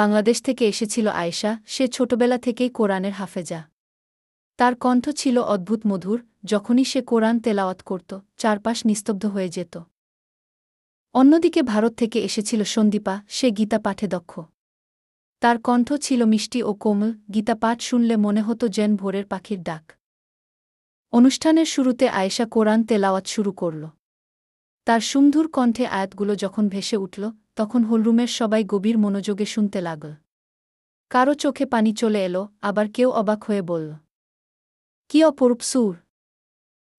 বাংলাদেশ থেকে এসেছিল আয়েশা, সে ছোটবেলা থেকেই কোরআনের হাফেজা। তার কণ্ঠ ছিল অদ্ভুত মধুর, যখনই সে কোরআন তেলাওয়াত করত, চারপাশ নিস্তব্ধ হয়ে যেত। অন্যদিকে ভারত থেকে এসেছিল সন্দীপা, সে গীতা পাঠে দক্ষ। তার কণ্ঠ ছিল মিষ্টি ও কোমল, গীতা পাঠ শুনলে মনে হতো যেন ভোরের পাখির ডাক। অনুষ্ঠানের শুরুতে আয়েশা কোরআন তেলাওয়াত শুরু করল। তার সুমধুর কণ্ঠে আয়াতগুলো যখন ভেসে উঠল, তখন হলরুমের সবাই গভীর মনোযোগে শুনতে লাগল। কারও চোখে পানি চলে এলো, আবার কেউ অবাক হয়ে বলল, কি অপরূপ সুর!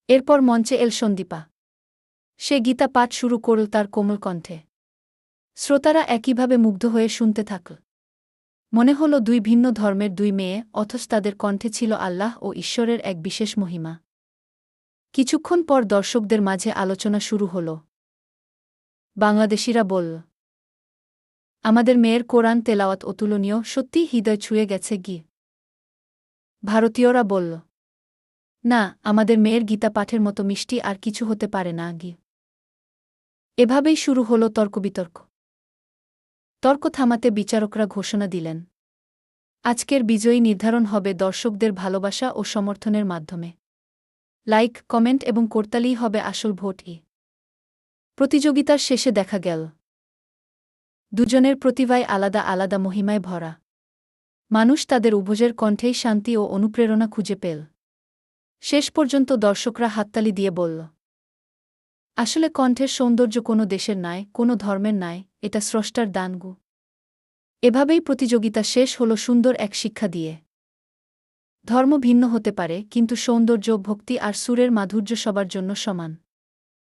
এরপর মঞ্চে এল সন্দীপা। সে গীতা পাঠ শুরু করল তার কোমল কণ্ঠে। শ্রোতারা একইভাবে মুগ্ধ হয়ে শুনতে থাকল। মনে হল দুই ভিন্ন ধর্মের দুই মেয়ে, অথচ তাদের কণ্ঠে ছিল আল্লাহ ও ঈশ্বরের এক বিশেষ মহিমা। কিছুক্ষণ পর দর্শকদের মাঝে আলোচনা শুরু হল। বাংলাদেশিরা বলল, আমাদের মেয়ের কোরআন তেলাওয়াত অতুলনীয়, সত্যিই হৃদয় ছুঁয়ে গেছে গি। ভারতীয়রা বলল, না, আমাদের মেয়ের গীতা পাঠের মতো মিষ্টি আর কিছু হতে পারে না গি। এভাবেই শুরু হল তর্কবিতর্ক। তর্ক থামাতে বিচারকরা ঘোষণা দিলেন, আজকের বিজয়ী নির্ধারণ হবে দর্শকদের ভালোবাসা ও সমর্থনের মাধ্যমে। লাইক, কমেন্ট এবং করতালিই হবে আসল ভোটই। প্রতিযোগিতার শেষে দেখা গেল। দুজনের প্রতিভায় আলাদা আলাদা মহিমায় ভরা। মানুষ তাদের উভজের কণ্ঠেই শান্তি ও অনুপ্রেরণা খুঁজে পেল। শেষ পর্যন্ত দর্শকরা হাততালি দিয়ে বলল, আসলে কণ্ঠের সৌন্দর্য কোনো দেশের নয় কোনো ধর্মের নয় এটা স্রষ্টার দানগু। এভাবেই প্রতিযোগিতা শেষ হল সুন্দর এক শিক্ষা দিয়ে। ধর্ম ভিন্ন হতে পারে কিন্তু সৌন্দর্য ভক্তি আর সুরের মাধুর্য সবার জন্য সমান।